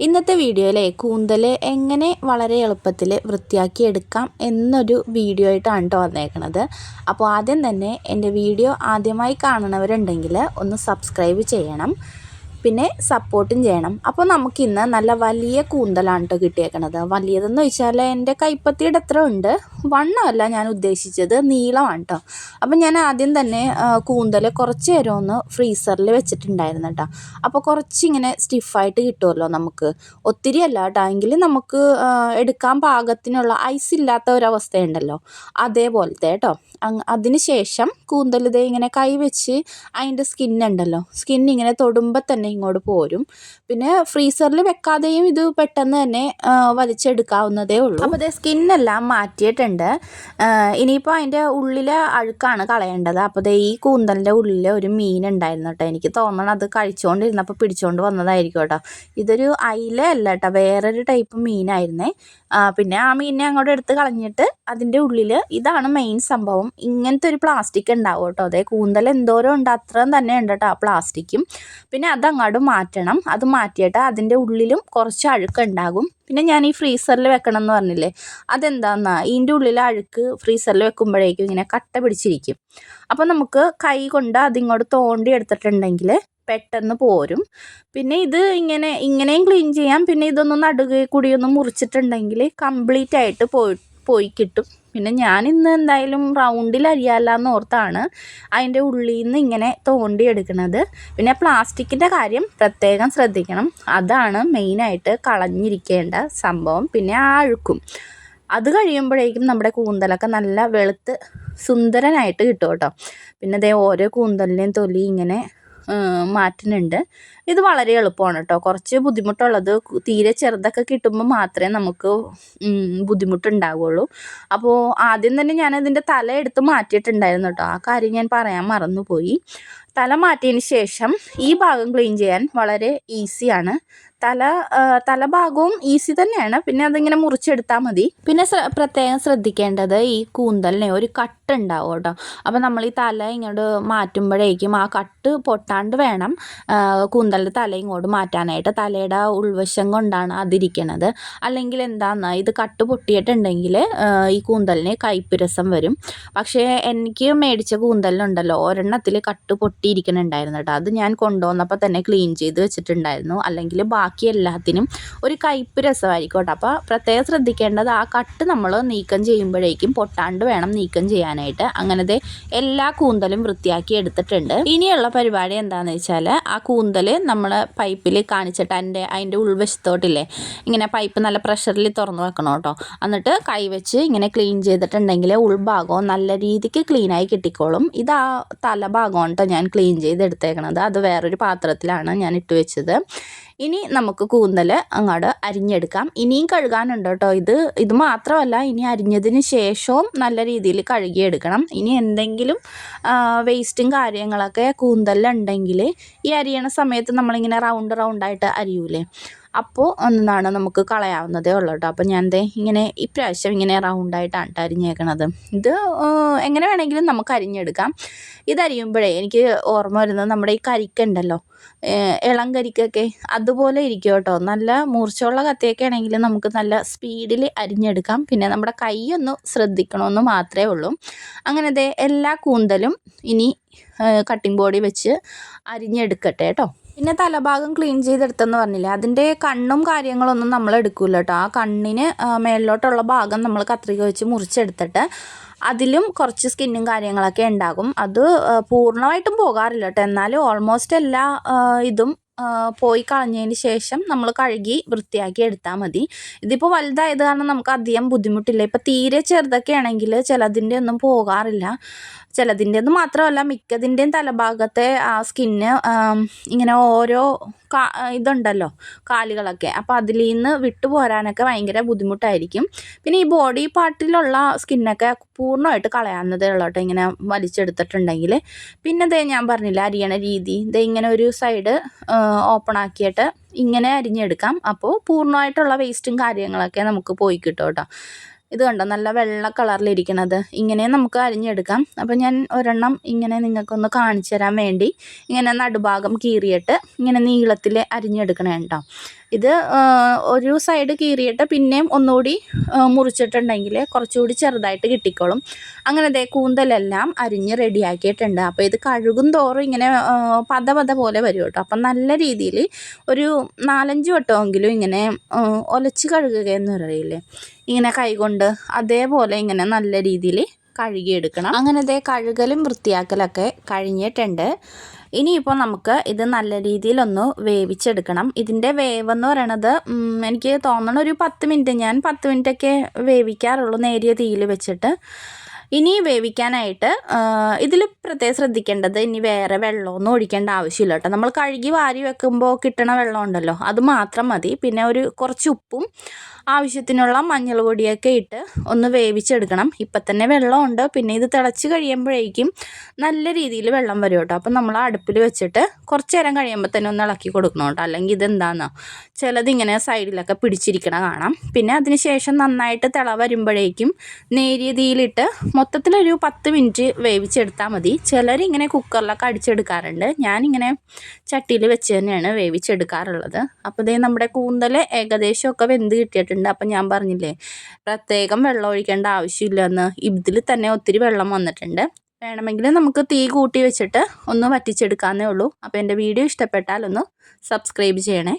ഇന്നത്തെ വീഡിയോയിലെ കൂന്തൽ എങ്ങനെ വളരെ എളുപ്പത്തിൽ വൃത്തിയാക്കി എടുക്കാം എന്നൊരു വീഡിയോ ആയിട്ടാണ് കേട്ടോ വന്നേക്കണത്. അപ്പോൾ ആദ്യം തന്നെ എന്റെ വീഡിയോ ആദ്യമായി കാണുന്നവരുണ്ടെങ്കിൽ ഒന്ന് സബ്സ്ക്രൈബ് ചെയ്യണം. പിന്നെ സപ്പോർട്ടും ചെയ്യണം. അപ്പോൾ നമുക്കിന്ന് നല്ല വലിയ കൂന്തലാണ് കേട്ടോ കിട്ടിയേക്കണത്. വലിയതെന്ന് വെച്ചാൽ എന്റെ കൈപ്പത്തിയുടെ അത്ര ഉണ്ട്? വണ്ണമല്ല ഞാൻ ഉദ്ദേശിച്ചത് നീളമാണ് കേട്ടോ അപ്പം ഞാൻ ആദ്യം തന്നെ കൂന്തൽ കുറച്ച് നേരം ഒന്ന് ഫ്രീസറിൽ വെച്ചിട്ടുണ്ടായിരുന്നു കേട്ടോ അപ്പോൾ കുറച്ചിങ്ങനെ സ്റ്റിഫായിട്ട് കിട്ടുമല്ലോ നമുക്ക്. ഒത്തിരി അല്ല കേട്ടോ എങ്കിൽ നമുക്ക് എടുക്കാൻ പാകത്തിനുള്ള ഐസ് ഇല്ലാത്ത ഒരവസ്ഥയുണ്ടല്ലോ. അതേപോലത്തെ കേട്ടോ അതിന് ശേഷം കൂന്തൽ ഇതേ ഇങ്ങനെ കൈ വെച്ച് അതിന്റെ സ്കിന്നുണ്ടല്ലോ സ്കിന്നിങ്ങനെ തൊടുമ്പോൾ തന്നെ ഇങ്ങോട്ട് പോരും. പിന്നെ ഫ്രീസറിൽ വെക്കാതെയും ഇത് പെട്ടെന്ന് തന്നെ വലിച്ചെടുക്കാവുന്നതേ ഉള്ളൂ. അപ്പോൾ സ്കിന്നെല്ലാം മാറ്റിയിട്ടുണ്ട്. ഇനിയിപ്പോൾ അതിന്റെ ഉള്ളിലെ അഴുക്കാണ് കളയേണ്ടത്. അപ്പോൾ ഈ കൂന്തലിന്റെ ഉള്ളിൽ ഒരു മീൻ ഉണ്ടായിരുന്നു കേട്ടോ. എനിക്ക് തോന്നണം അത് കഴിച്ചുകൊണ്ടിരുന്നപ്പോൾ പിടിച്ചുകൊണ്ട് വന്നതായിരിക്കും കേട്ടോ. ഇതൊരു അയില അല്ല കേട്ടോ. വേറൊരു ടൈപ്പ് മീനായിരുന്നേ. പിന്നെ ആ മീനിനെ അങ്ങോട്ട് എടുത്ത് കളഞ്ഞിട്ട് അതിന്റെ ഉള്ളിൽ ഇതാണ് മെയിൻ സംഭവം. ഇങ്ങനത്തെ ഒരു പ്ലാസ്റ്റിക് ഉണ്ടാവും കേട്ടോ. അതേ കൂന്തൽ എന്തോരം ഉണ്ട്. അത്രയും തന്നെ ഉണ്ട് കേട്ടോ ആ പ്ലാസ്റ്റിക്കും പിന്നെ അതങ്ങോട്ട് മാറ്റണം. അത് മാറ്റിയിട്ട് അതിന്റെ ഉള്ളിലും കുറച്ച് അഴുക്കുണ്ടാകും പിന്നെ ഞാൻ ഈ ഫ്രീസറിൽ വെക്കണം എന്ന് പറഞ്ഞില്ലേ? അതെന്താണെന്നാ ഇതിന്റെ ഉള്ളിലെ അഴുക്ക് ഫ്രീസറിൽ വെക്കുമ്പോഴേക്കും ഇങ്ങനെ കട്ട പിടിച്ചിരിക്കും. അപ്പോൾ നമുക്ക് കൈ കൊണ്ട് അതിങ്ങോട്ട് തോണ്ടി എടുത്തിട്ടുണ്ടെങ്കിൽ പെട്ടെന്ന് പോരും. പിന്നെ ഇത് ഇങ്ങനെ ഇങ്ങനെയും ക്ലീൻ ചെയ്യാം. പിന്നെ ഇതൊന്നും നടുകെ കൂടിയൊന്നും മുറിച്ചിട്ടുണ്ടെങ്കിൽ കംപ്ലീറ്റ് ആയിട്ട് പോയി പോയി കിട്ടും. പിന്നെ ഞാൻ ഇന്ന് എന്തായാലും റൗണ്ടിൽ അരിയാലെന്ന് ഓർത്താണ് അതിന്റെ ഉള്ളിൽ നിന്ന് ഇങ്ങനെ തോണ്ടി എടുക്കുന്നത് പിന്നെ പ്ലാസ്റ്റിക്കിന്റെ കാര്യം പ്രത്യേകം ശ്രദ്ധിക്കണം. അതാണ് മെയിനായിട്ട് കളഞ്ഞിരിക്കേണ്ട സംഭവം. പിന്നെ ആ അഴുക്കും. അത് കഴിയുമ്പോഴേക്കും നമ്മുടെ കൂന്തലൊക്കെ നല്ല വെളുത്ത് സുന്ദരനായിട്ട് കിട്ടും കേട്ടോ. പിന്നെ അതേ ഓരോ കൂന്തലിനെയും തൊലി ഇങ്ങനെ മാറ്റുന്നുണ്ട്. ഇത് വളരെ എളുപ്പമാണ് കേട്ടോ കുറച്ച് ബുദ്ധിമുട്ടുള്ളത് തീരെ ചെറുതൊക്കെ കിട്ടുമ്പോൾ മാത്രമേ നമുക്ക് ബുദ്ധിമുട്ടുണ്ടാവുള്ളൂ. അപ്പോൾ ആദ്യം തന്നെ ഞാൻ ഇതിന്റെ തല എടുത്ത് മാറ്റിയിട്ടുണ്ടായിരുന്നു കേട്ടോ ആ കാര്യം ഞാൻ പറയാൻ മറന്നുപോയി. തല മാറ്റിയതിന് ശേഷം ഈ ഭാഗം ക്ലീൻ ചെയ്യാൻ വളരെ ഈസിയാണ് തല തലഭാഗവും ഈസി തന്നെയാണ്. പിന്നെ അതിങ്ങനെ മുറിച്ചെടുത്താൽ മതി. പിന്നെ പ്രത്യേകം ശ്രദ്ധിക്കേണ്ടത് ഈ കൂന്തലിനെ ഒരു കട്ട് ഉണ്ടാവും കേട്ടോ അപ്പോൾ നമ്മൾ ഈ തല ഇങ്ങോട്ട് മാറ്റുമ്പോഴേക്കും ആ കട്ട് പൊട്ടാണ്ട് വേണം കൂന്തലിന്റെ തല ഇങ്ങോട്ട് മാറ്റാനായിട്ട് തലയുടെ ഉൾവശം കൊണ്ടാണ് അതിരിക്കണത്. അല്ലെങ്കിൽ എന്താണെന്ന് ഇത് കട്ട് പൊട്ടിയിട്ടുണ്ടെങ്കിൽ ഈ കൂന്തലിന് കയ്പ്പ് വരും. പക്ഷേ എനിക്ക് മേടിച്ച കൂന്തലിനുണ്ടല്ലോ ഒരെണ്ണത്തിൽ കട്ട് പൊട്ടിയിരിക്കണുണ്ടായിരുന്നു കേട്ടോ. അത് ഞാൻ കൊണ്ടുവന്നപ്പോൾ തന്നെ ക്ലീൻ ചെയ്ത് വെച്ചിട്ടുണ്ടായിരുന്നു. അല്ലെങ്കിൽ ബാക്കി എല്ലാത്തിനും ഒരു കയ്പ്പ് രസമായിരിക്കും കേട്ടോ. അപ്പോൾ പ്രത്യേകം ശ്രദ്ധിക്കേണ്ടത് ആ കട്ട് നമ്മൾ നീക്കം ചെയ്യുമ്പോഴേക്കും പൊട്ടാണ്ട് വേണം നീക്കം ചെയ്യാനായിട്ട്. അങ്ങനത്തെ എല്ലാ കൂന്തലും വൃത്തിയാക്കി എടുത്തിട്ടുണ്ട്. ഇനിയുള്ള പരിപാടി എന്താണെന്ന് വെച്ചാൽ ആ കൂന്തൽ നമ്മൾ പൈപ്പിൽ കാണിച്ചിട്ട് അതിന്റെ അതിന്റെ ഉൾവശത്തോട്ടില്ലേ ഇങ്ങനെ പൈപ്പ് നല്ല പ്രഷറിൽ തുറന്ന് വെക്കണം കേട്ടോ. എന്നിട്ട് കൈവച്ച് ഇങ്ങനെ ക്ലീൻ ചെയ്തിട്ടുണ്ടെങ്കിൽ ഉൾഭാഗവും നല്ല രീതിക്ക് ക്ലീനായി കിട്ടിക്കോളും. ഇത് ആ കേട്ടോ ഞാൻ ക്ലീൻ ചെയ്തെടുത്തേക്കണത്. അത് വേറൊരു പാത്രത്തിലാണ് ഞാൻ ഇട്ട് വെച്ചത്. ഇനി നമുക്ക് കൂന്തൽ അങ്ങോട്ട് അരിഞ്ഞെടുക്കാം. ഇനിയും കഴുകാനുണ്ട് കേട്ടോ ഇത്? ഇത് മാത്രമല്ല ഇനി അരിഞ്ഞതിന് ശേഷവും നല്ല രീതിയിൽ കഴുകിയെടുക്കണം. ഇനി എന്തെങ്കിലും വേസ്റ്റും കാര്യങ്ങളൊക്കെ കൂന്തലുണ്ടെങ്കിൽ ഈ അരിയണ സമയത്ത് നമ്മളിങ്ങനെ റൗണ്ട് റൗണ്ടായിട്ട് അരിയൂലേ? അപ്പോൾ ഒന്നാണ് നമുക്ക് കളയാവുന്നതേ ഉള്ളൂ കേട്ടോ. അപ്പോൾ ഞാൻ ദേ ഇങ്ങനെ ഇപ്രാവശ്യം ഇങ്ങനെ റൗണ്ടായിട്ടാണ് കേട്ടോ അരിഞ്ഞേക്കണത്. ഇത് എങ്ങനെ വേണമെങ്കിലും നമുക്ക് അരിഞ്ഞെടുക്കാം. ഇതരിയുമ്പോഴേ എനിക്ക് ഓർമ്മ വരുന്നത് നമ്മുടെ ഈ കരിക്കുണ്ടല്ലോ ഇളം കരിക്കൊക്കെ അതുപോലെ ഇരിക്കും കേട്ടോ. നല്ല മൂർച്ചയുള്ള കത്തിയൊക്കെ ആണെങ്കിൽ നമുക്ക് നല്ല സ്പീഡിൽ അരിഞ്ഞെടുക്കാം. പിന്നെ നമ്മുടെ കൈയൊന്ന് ശ്രദ്ധിക്കണമെന്ന് മാത്രമേ ഉള്ളൂ. അങ്ങനത്തെ എല്ലാ കൂന്തലും ഇനി കട്ടിംഗ് ബോർഡിൽ വെച്ച് അരിഞ്ഞെടുക്കട്ടെ കേട്ടോ. പിന്നെ തലഭാഗം ക്ലീൻ ചെയ്തെടുത്തെന്ന് പറഞ്ഞില്ലേ? അതിന്റെ കണ്ണും കാര്യങ്ങളൊന്നും നമ്മൾ എടുക്കില്ല കേട്ടോ ആ കണ്ണിന് മേളിലോട്ടുള്ള ഭാഗം നമ്മൾ കത്രിക വെച്ച് മുറിച്ചെടുത്തിട്ട് അതിലും കുറച്ച് സ്കിന്നും കാര്യങ്ങളൊക്കെ ഉണ്ടാകും. അത് പൂർണമായിട്ടും പോകാറില്ല കേട്ടോ എന്നാലും ഓൾമോസ്റ്റ് എല്ലാ ഇതും പോയി കളഞ്ഞതിന് ശേഷം നമ്മൾ കഴുകി വൃത്തിയാക്കി എടുത്താൽ മതി. ഇതിപ്പോൾ വലുതായത് കാരണം നമുക്ക് അധികം ബുദ്ധിമുട്ടില്ല. ഇപ്പോൾ തീരെ ചെറുതൊക്കെ ആണെങ്കിൽ ചിലതിന്റെ ഒന്നും പോകാറില്ല. ചിലതിന്റെ ഒന്നും മാത്രമല്ല മിക്കതിന്റെയും തലഭാഗത്തെ ആ സ്കിന്ന് ഇങ്ങനെ ഓരോ ഇതുണ്ടല്ലോ കാലുകളൊക്കെ. അപ്പോൾ അതിൽ നിന്ന് വിട്ടു പോരാനൊക്കെ ഭയങ്കര ബുദ്ധിമുട്ടായിരിക്കും. പിന്നെ ഈ ബോഡി പാർട്ടിലുള്ള സ്കിന്നൊക്കെ പൂർണമായിട്ട് കളയാവുന്നതേ ഉള്ളൂ കേട്ടോ ഇങ്ങനെ വലിച്ചെടുത്തിട്ടുണ്ടെങ്കിൽ പിന്നെ ദേ ഞാൻ പറഞ്ഞില്ല അരിയണ രീതി. ദേ ഇങ്ങനെ ഒരു സൈഡ് ഓപ്പൺ ആക്കിയിട്ട് ഇങ്ങനെ അരിഞ്ഞെടുക്കാം. അപ്പോൾ പൂർണമായിട്ടുള്ള വേസ്റ്റും കാര്യങ്ങളൊക്കെ നമുക്ക് പോയി കിട്ടും കേട്ടോ. ഇത് കണ്ടോ? നല്ല വെള്ള കളറിലിരിക്കണത് ഇങ്ങനെ നമുക്ക് അരിഞ്ഞെടുക്കാം. അപ്പോൾ ഞാൻ ഒരെണ്ണം ഇങ്ങനെ നിങ്ങൾക്കൊന്ന് കാണിച്ചു തരാൻ വേണ്ടി ഇങ്ങനെ നടുഭാഗം കീറിയിട്ട് ഇങ്ങനെ നീളത്തിൽ അരിഞ്ഞെടുക്കണേ കേട്ടോ ഇത് ഒരു സൈഡ് കീറിയിട്ട് പിന്നെയും ഒന്നുകൂടി മുറിച്ചിട്ടുണ്ടെങ്കിൽ കുറച്ചുകൂടി ചെറുതായിട്ട് കിട്ടിക്കോളും. അങ്ങനെ ദേ കൂന്തലെല്ലാം അരിഞ്ഞ് റെഡിയാക്കിയിട്ടുണ്ട്. അപ്പോൾ ഇത് കഴുകും തോറും ഇങ്ങനെ പത പത പോലെ വരും കേട്ടോ. അപ്പം നല്ല രീതിയിൽ ഒരു നാലഞ്ച് വട്ടമെങ്കിലും ഇങ്ങനെ ഒലച്ച് കഴുകുക എന്ന് പറയില്ലേ? ഇങ്ങനെ കൈകൊണ്ട് അതേപോലെ ഇങ്ങനെ നല്ല രീതിയിൽ കഴുകിയെടുക്കണം. അങ്ങനെ ദേ കഴുകലും വൃത്തിയാക്കലൊക്കെ കഴിഞ്ഞിട്ടുണ്ട്. ഇനിയിപ്പോൾ നമുക്ക് ഇത് നല്ല രീതിയിലൊന്ന് വേവിച്ചെടുക്കണം. ഇതിന്റെ വേവെന്ന് പറയണത് എനിക്ക് തോന്നണ ഒരു പത്ത് മിനിറ്റ് ഞാൻ പത്ത് മിനിറ്റൊക്കെ വേവിക്കാറുള്ളൂ നേരിയ തീയിൽ വെച്ചിട്ട്. ഇനി വേവിക്കാനായിട്ട് ഇതിൽ പ്രത്യേകം ശ്രദ്ധിക്കേണ്ടത് ഇനി വേറെ വെള്ളമൊന്നും ഒഴിക്കേണ്ട ആവശ്യമില്ല കേട്ടോ. നമ്മൾ കഴുകി വാരി വെക്കുമ്പോൾ കിട്ടണ വെള്ളം ഉണ്ടല്ലോ അത് മാത്രം മതി. പിന്നെ ഒരു കുറച്ച് ഉപ്പും ആവശ്യത്തിനുള്ള മഞ്ഞൾ പൊടിയൊക്കെ ഇട്ട് ഒന്ന് വേവിച്ചെടുക്കണം. ഇപ്പം തന്നെ വെള്ളമുണ്ട് പിന്നെ ഇത് തിളച്ച് കഴിയുമ്പോഴേക്കും നല്ല രീതിയിൽ വെള്ളം വരും കേട്ടോ. അപ്പം നമ്മൾ അടുപ്പിൽ വെച്ചിട്ട് കുറച്ച് നേരം കഴിയുമ്പോൾ തന്നെ ഒന്ന് ഇളക്കി കൊടുക്കണം കേട്ടോ. അല്ലെങ്കിൽ ഇതെന്താണെന്നോ ചിലതിങ്ങനെ സൈഡിലൊക്കെ പിടിച്ചിരിക്കണ കാണാം. പിന്നെ അതിന് ശേഷം നന്നായിട്ട് തിള വരുമ്പോഴേക്കും നേരിയ തീയിലിട്ട് മൊത്തത്തിലൊരു പത്ത് മിനിറ്റ് വേവിച്ചെടുത്താൽ മതി. ചിലർ ഇങ്ങനെ കുക്കറിലൊക്കെ അടിച്ചെടുക്കാറുണ്ട്. ഞാനിങ്ങനെ ചട്ടിയിൽ വെച്ച് തന്നെയാണ് വേവിച്ചെടുക്കാറുള്ളത്. അപ്പോൾ ഇതേ നമ്മുടെ കൂന്തൽ ഏകദേശമൊക്കെ വെന്ത് കിട്ടിയിട്ടുണ്ട്. അപ്പം ഞാൻ പറഞ്ഞില്ലേ പ്രത്യേകം വെള്ളം ഒഴിക്കേണ്ട ആവശ്യമില്ലെന്ന്. ഇതിൽ തന്നെ ഒത്തിരി വെള്ളം വന്നിട്ടുണ്ട്. വേണമെങ്കിൽ നമുക്ക് തീ കൂട്ടി വെച്ചിട്ട് ഒന്ന് വറ്റിച്ചെടുക്കാമെന്നേ ഉള്ളൂ. അപ്പോൾ എന്റെ വീഡിയോ ഇഷ്ടപ്പെട്ടാൽ ഒന്ന് സബ്സ്ക്രൈബ് ചെയ്യണേ.